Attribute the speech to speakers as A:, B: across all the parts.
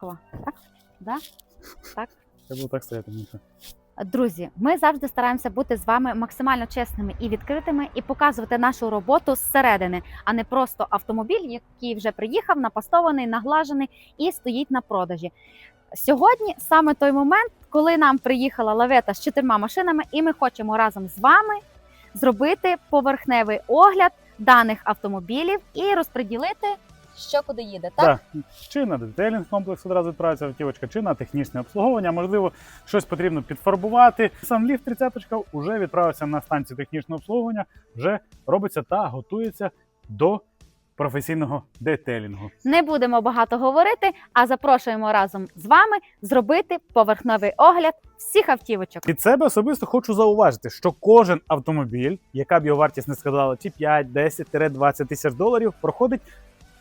A: Кого? Так? Да? Так?
B: Я буду так стояти, Міша.
A: Друзі, ми завжди стараємося бути з вами максимально чесними і відкритими і показувати нашу роботу зсередини, а не просто автомобіль, який вже приїхав, напастований, наглажений і стоїть на продажі. Сьогодні саме той момент, коли нам приїхала лавета з чотирма машинами, і ми хочемо разом з вами зробити поверхневий огляд даних автомобілів і розподілити, що куди їде. Так?
B: Так. Чи на детейлінг комплекс одразу відправиться автівочка, чи на технічне обслуговування. Можливо, щось потрібно підфарбувати. Сам ліфт 30 вже відправився на станцію технічного обслуговування, вже робиться та готується до професійного детейлінгу.
A: Не будемо багато говорити, а запрошуємо разом з вами зробити поверхневий огляд всіх автівочок.
B: Від себе особисто хочу зауважити, що кожен автомобіль, яка б його вартість не складала чи 5, 10, 20 тисяч доларів, проходить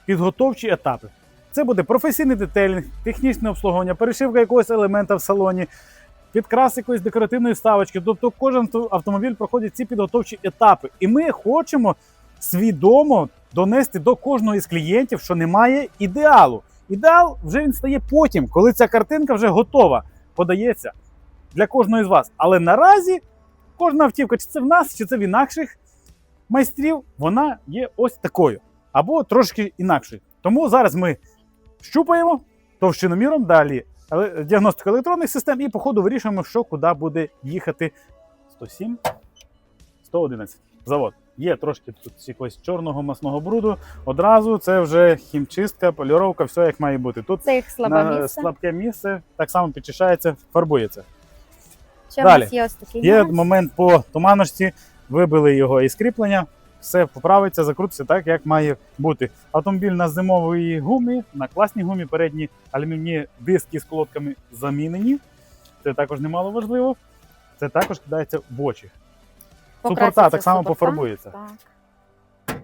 B: підготовчі етапи. Це буде професійний детейлінг, технічне обслуговування, перешивка якогось елемента в салоні, підкрас якоїсь декоративної ставочки. Тобто кожен автомобіль проходить ці підготовчі етапи. І ми хочемо свідомо донести до кожного із клієнтів, що немає ідеалу. Ідеал вже він стає потім, коли ця картинка вже готова, подається для кожного із вас. Але наразі кожна автівка, чи це в нас, чи це в інакших майстрів, вона є ось такою або трошки інакшою. Тому зараз ми щупаємо товщиноміром далі діагностику електронних систем і по ходу вирішуємо, що куди буде їхати 107, 111. Завод. Є трошки тут якогось чорного масного бруду. Одразу це вже хімчистка, поліровка, все як має бути. Тут
A: Це їх слабе
B: на
A: місце.
B: слабке місце так само підчищається, фарбується.
A: Ще
B: Далі.
A: є ось такий
B: Є момент по туманності, вибили його із кріплення, все поправиться, закрутиться так, як має бути. Автомобіль на зимовій гумі, на класній гумі, передні алюмінійні диски з колодками замінені. Це також немало важливо. Це також кидається в очі. Супорта так само
A: супорта.
B: пофарбується.
A: Так.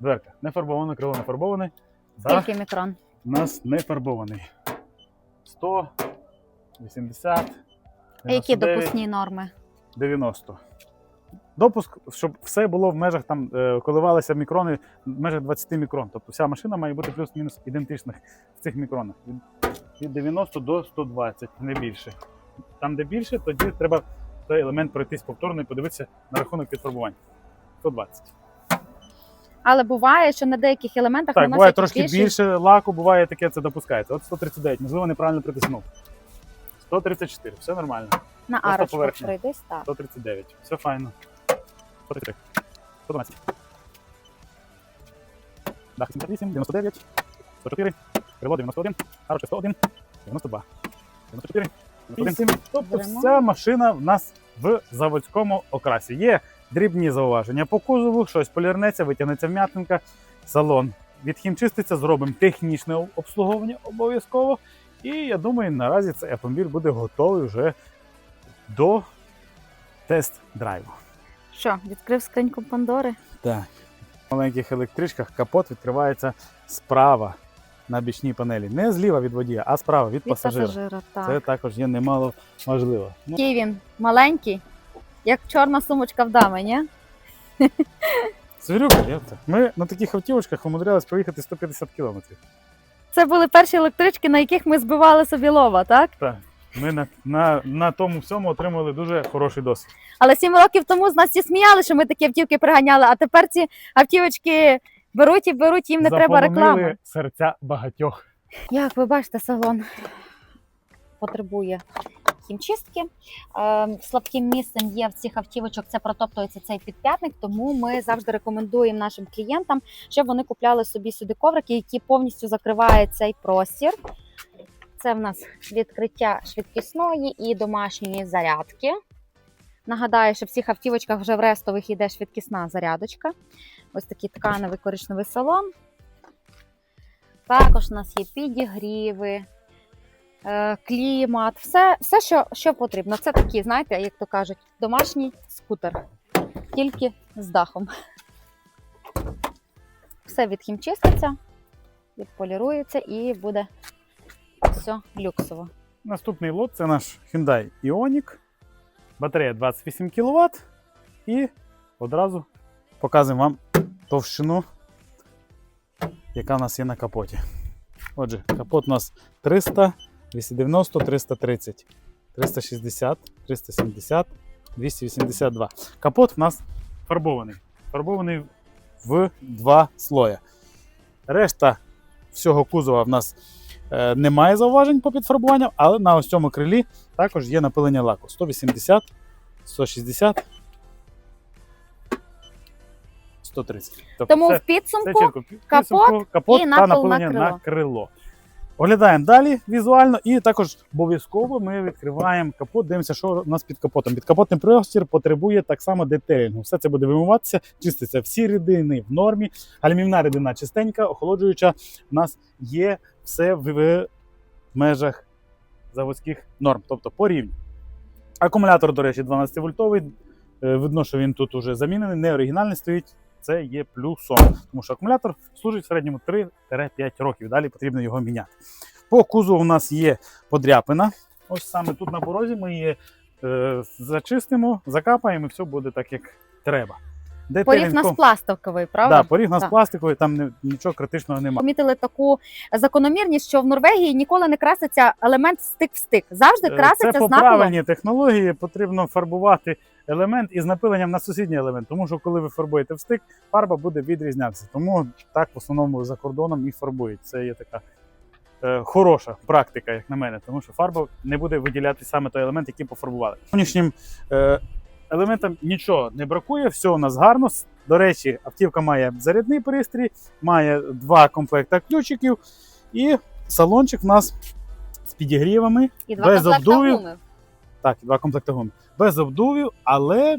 B: Дверка не фарбована, крило не фарбоване.
A: Скільки мікрон?
B: у нас не фарбований. 100, 80,
A: А які
B: 99.
A: допускні норми?
B: 90. Допуск, щоб все було в межах там, е, коливалися мікрони в межах 20 мікрон. Тобто вся машина має бути плюс-мінус ідентичних в цих мікронах. Від, від 90 до 120, не більше. Там, де більше, тоді треба той елемент пройтись повторно і подивитися на рахунок підфарбувань. 120.
A: Але буває, що на деяких елементах
B: Так, буває трошки
A: більший-
B: більше лаку, буває таке, це допускається. От 139, можливо, неправильно притиснув. 134, все нормально.
A: на
B: просто
A: арочку
B: поверхня.
A: пройдись. Так.
B: 139. Все файно. 133. 112. Дах 78, 99, 104, крило 91, арочка 101, 92, 94, 91. Тобто вся машина в нас в заводському окрасі. Є дрібні зауваження по кузову, щось полірнеться, витягнеться вм'ятинка, салон відхімчиститься, зробимо технічне обслуговування обов'язково. І я думаю, наразі цей автомобіль буде готовий вже до тест-драйву.
A: Що, відкрив скриньку Пандори?
B: Так. В маленьких електричках капот відкривається справа на бічній панелі. Не зліва від водія, а справа від,
A: Від
B: пасажира.
A: пасажира, так.
B: Це також є немало важливо. Ну,
A: Який він маленький, як чорна сумочка в дами, ні?
B: Звірюка, я. Ми на таких автівочках умудрялись проїхати 150 кілометрів.
A: Це були перші електрички, на яких ми збивали собі лова, так?
B: Так. Ми на, на, на тому всьому отримали дуже хороший досвід.
A: Але сім років тому з нас всі сміяли, що ми такі автівки приганяли, а тепер ці автівочки беруть і беруть, їм не треба
B: Заполонили
A: реклами.
B: серця багатьох.
A: Як ви бачите, салон потребує хімчистки. Е, слабким місцем є в цих автівочок, це протоптується цей підп'ятник, тому ми завжди рекомендуємо нашим клієнтам, щоб вони купляли собі сюди коврики, які повністю закривають цей простір. Це в нас відкриття швидкісної і домашньої зарядки. Нагадаю, що в цих автівочках вже в рестових йде швидкісна зарядочка. Ось такий тканевий коричневий салон. Також у нас є підігріви, е, клімат, все, все що, що потрібно. Це такі, знаєте, як то кажуть, домашній скутер, тільки з дахом. Все відхімчиститься, відполірується і буде все люксово.
B: Наступний лот це наш Hyundai Ioniq. Батарея 28 кВт. І одразу показуємо вам товщину, яка в нас є на капоті. Отже, капот у нас 300, 290, 330, 360, 370, 282. Капот у нас фарбований. Фарбований в два слоя. Решта всього кузова в нас немає зауважень по підфарбуванням, але на ось цьому крилі також є напилення лаку 180, 160, 130. Тобто
A: Тому
B: це-
A: в
B: це
A: підсумку
B: чітко. Пі-
A: капот
B: підсумку, капот
A: і
B: та
A: напил на
B: напилення
A: крило.
B: на крило. Оглядаємо далі візуально, і також обов'язково ми відкриваємо капот, дивимося, що у нас під капотом. Підкапотний простір потребує так само детелінгу. Все це буде вимиватися, чиститься всі рідини в нормі. Алюмінна рідина чистенька, охолоджуюча. У нас є все в, в межах заводських норм, тобто по рівню. Акумулятор, до речі, 12 вольтовий. Е, Видно, що він тут уже замінений, не оригінальний стоїть. Це є плюсом, тому що акумулятор служить в середньому 3-5 років. Далі потрібно його міняти. По кузову у нас є подряпина. Ось саме тут на порозі ми її е, зачистимо, закапаємо, і все буде так, як треба.
A: Поріг у нас пластиковий, правда?
B: Да, поріг нас пластиковий, там нічого критичного немає.
A: Помітили таку закономірність, що в Норвегії ніколи не краситься елемент стик в стик. Завжди
B: Е,
A: краситься
B: Це по правильній технології потрібно фарбувати елемент із напиленням на сусідній елемент. Тому що коли ви фарбуєте в стик, фарба буде відрізнятися. Тому так в основному за кордоном і фарбують. Це є така е, хороша практика, як на мене, тому що фарба не буде виділяти саме той елемент, який пофарбували. Сьогоднішнім е, елементам нічого не бракує, все у нас гарно. До речі, автівка має зарядний пристрій, має два комплекти ключиків, і салончик в нас з підігрівами.
A: І два
B: без обдувів.
A: гуми.
B: Так, два комплекти гуми. Без обдувів, але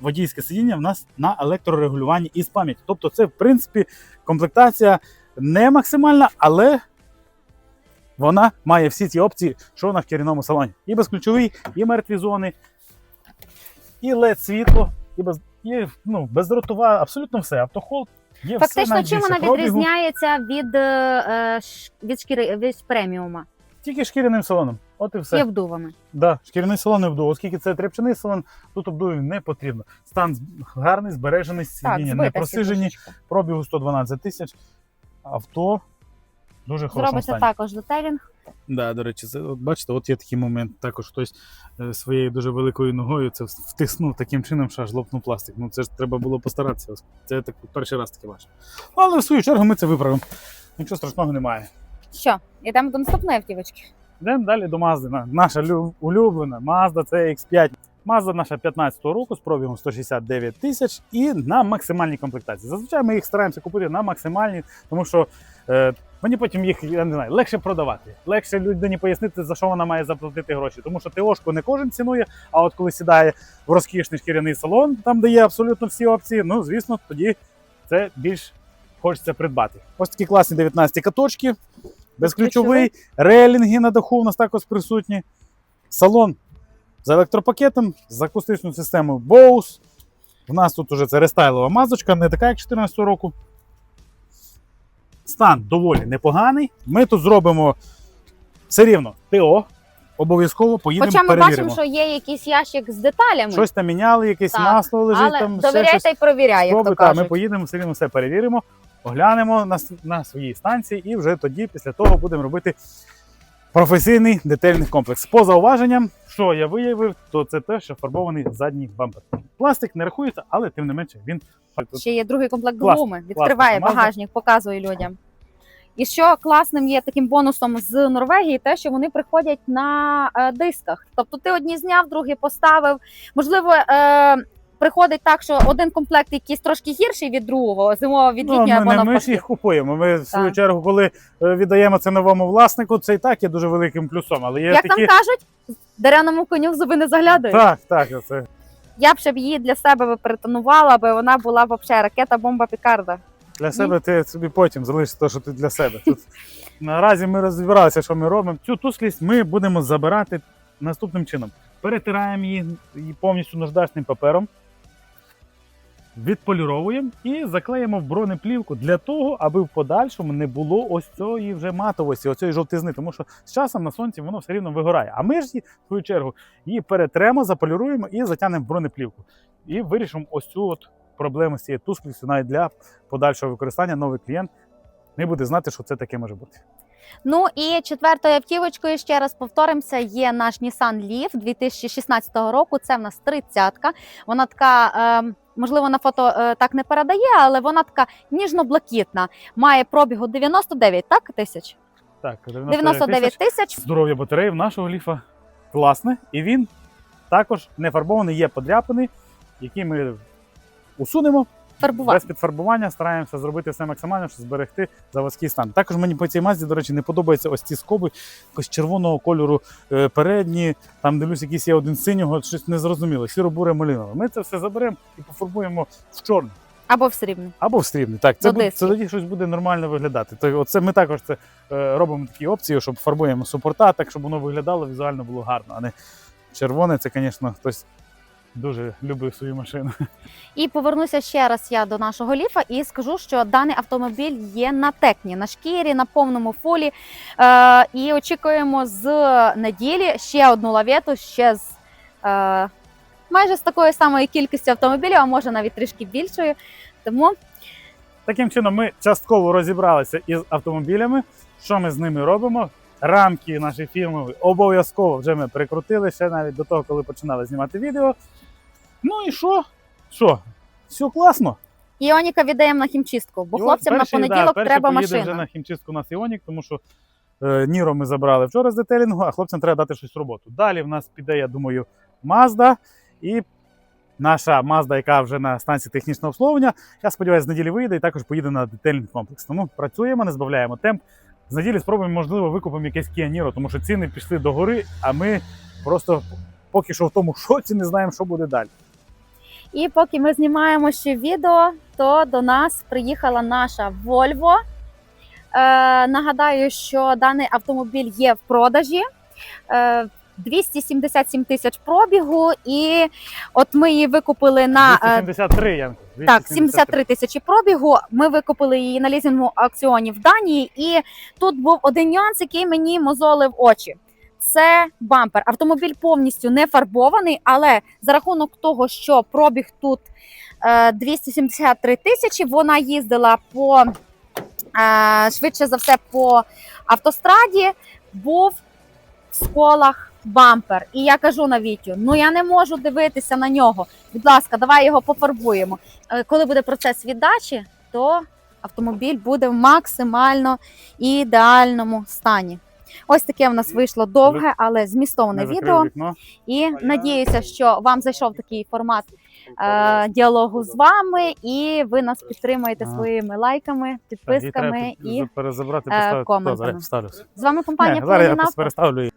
B: водійське сидіння в нас на електрорегулюванні із пам'яті. Тобто, це, в принципі, комплектація не максимальна, але вона має всі ті опції, що вона в керівному салоні. І безключовий, і мертві зони, і LED світло, і без і, ну, бездротова, абсолютно все. Автохол є все
A: Фактично,
B: навіть
A: чим вона
B: пробігу.
A: відрізняється від, е, е, ш- від шкіри від преміума
B: Тільки шкіряним салоном. От і все.
A: і обдувами.
B: Да, шкіряний салон не вдув, оскільки це тряпчаний салон, тут обдувів не потрібно. Стан з- гарний, збережений, сидіння не
A: збита
B: просижені,
A: сідушечка.
B: пробігу 112 тисяч. Авто дуже хорошому
A: Зробиться також детелінг.
B: Да, до речі, це от бачите, от є такий момент. Також хтось е, своєю дуже великою ногою це втиснув таким чином, що аж лопнув пластик. Ну це ж треба було постаратися. Це так перший раз таке бачив. Ну, але в свою чергу ми це виправимо. Нічого страшного немає.
A: Що, йдемо до наступної автівочки.
B: Йдемо далі до Мазди. Наша лю- улюблена Mazda CX5. Mazda наша 15-го року з пробігом 169 тисяч і на максимальній комплектації. Зазвичай ми їх стараємося купити на максимальній, тому що е, мені потім їх я не знаю, легше продавати. Легше людині пояснити, за що вона має заплатити гроші. Тому що ТОшку не кожен цінує, а от коли сідає в розкішний шкіряний салон, там де є абсолютно всі опції, ну звісно, тоді це більш хочеться придбати. Ось такі класні 19 каточки. Безключовий, релінги на даху у нас також присутні. Салон з електропакетом, з акустичною системою Bose. У нас тут уже це рестайлова мазочка, не така, як 14 року. Стан доволі непоганий. Ми тут зробимо все рівно ТО. Обов'язково поїдемо
A: Хоча ми
B: перевіримо.
A: бачимо, що є якийсь ящик з деталями,
B: Щось там міняли, якесь
A: Так,
B: масло лежить,
A: але
B: там ще
A: довіряй
B: щось.
A: й провіряй, як то
B: та, ми поїдемо, все рівно все перевіримо, оглянемо на, на своїй станції і вже тоді, після того, будемо робити професійний детельний комплекс. По зауваженням, що я виявив, то це те, що фарбований задній бампер. Пластик не рахується, але тим не менше він
A: Ще є другий комплект гуми. Відкриває
B: класно.
A: багажник, показує людям. І що класним є таким бонусом з Норвегії, те, що вони приходять на е, дисках. Тобто ти одні зняв, другі поставив. Можливо, е, приходить так, що один комплект якийсь трошки гірший від другого, зимова від
B: Ну,
A: літнього
B: ми,
A: або
B: ми ж їх купуємо. Ми в свою чергу, коли е, віддаємо це новому власнику, це і так є дуже великим плюсом. Але є
A: Як
B: такі.
A: там кажуть, деревному коню в зуби не заглядають.
B: Так, так, це
A: Я б ще б її для себе перетонувала, аби вона була взагалі ракета, бомба пікарда.
B: Для себе ти собі потім залишиш те, що ти для себе. Тут наразі ми розібралися, що ми робимо. Цю тусклість ми будемо забирати наступним чином: перетираємо її повністю наждачним папером, відполіровуємо і заклеїмо в бронеплівку для того, аби в подальшому не було ось цієї вже матовості, ось жовтизни, тому що з часом на сонці воно все рівно вигорає. А ми ж її, в свою чергу її перетремо, заполіруємо і затягнемо в бронеплівку. І вирішимо ось цю от проблему з цією тусклістю навіть для подальшого використання новий клієнт не буде знати, що це таке може бути.
A: Ну і четвертою автівочкою, ще раз повторимося, є наш Nissan Leaf 2016 року. Це в нас 30-ка. Вона така, е, можливо, на фото е, так не передає, але вона така ніжно-блакитна. Має пробігу 99 так, тисяч?
B: Так,
A: 99 тисяч.
B: Здоров'я батареї в нашого ліфа класне, і він також не фарбований, є подряпаний, який ми усунемо
A: Фарбувати.
B: без підфарбування. Стараємося зробити все максимально, щоб зберегти заводський стан. Також мені по цій мазді, до речі, не подобаються ось ці скоби якось червоного кольору е, передні. Там дивлюсь, якийсь є один синього, щось незрозуміло. Сіро-буре малинове. Ми це все заберемо і пофарбуємо в чорний.
A: Або в срібний.
B: Або в срібний. Так, це, буде, це тоді щось буде нормально виглядати. То, оце ми також це е, робимо такі опції, щоб фарбуємо супорта, так щоб воно виглядало візуально було гарно, а не червоне. Це, звісно, хтось дуже любить свою машину.
A: І повернуся ще раз я до нашого ліфа і скажу, що даний автомобіль є на текні, на шкірі, на повному фолі. Е, і очікуємо з неділі ще одну лавету, ще з е, майже з такою самою кількістю автомобілів, а може навіть трішки більшою. Тому
B: Таким чином, ми частково розібралися із автомобілями, що ми з ними робимо. Рамки наші фірмові обов'язково вже ми прикрутили ще навіть до того, коли починали знімати відео. Ну і що? Що? Все класно.
A: Іоніка віддаємо на хімчистку, бо
B: І от
A: хлопцям
B: перший,
A: на понеділок
B: да, перший
A: треба
B: поїде
A: машина.
B: вже на хімчистку на Іонік, тому що е, Ніро ми забрали вчора з детелінгу, а хлопцям треба дати щось роботу. Далі в нас піде, я думаю, Mazda і наша Mazda, яка вже на станції технічного обслуговування. Я сподіваюся, з неділі вийде і також поїде на детельний комплекс. Тому працюємо, не збавляємо темп. З неділі спробуємо, можливо, викупимо якесь Kia Niro, тому що ціни пішли до гори, а ми просто поки що в тому шоці не знаємо, що буде далі.
A: І поки ми знімаємо ще відео, то до нас приїхала наша Volvo. Е, нагадаю, що даний автомобіль є в продажі. Е, 277 тисяч пробігу, і от ми її викупили на е,
B: 273, Янко.
A: так, 73 тисячі пробігу. Ми викупили її на лізінгу аукціоні в Данії. І тут був один нюанс, який мені мозолив очі. Це бампер. Автомобіль повністю не фарбований, але за рахунок того, що пробіг тут е, 273 тисячі, вона їздила по е, швидше за все по автостраді. Був в сколах бампер. І я кажу на Вітю: ну я не можу дивитися на нього. Будь ласка, давай його пофарбуємо. Е, Коли буде процес віддачі, то автомобіль буде в максимально ідеальному стані. Ось таке в нас вийшло довге, але змістовне відео.
B: вікно.
A: І надіюся, що вам зайшов такий формат е, діалогу з вами, і ви нас підтримуєте своїми лайками, підписками.
B: треба
A: І
B: перезабрати,
A: е, коментами. З вами компанія
B: Не, зараз я просто переставлю.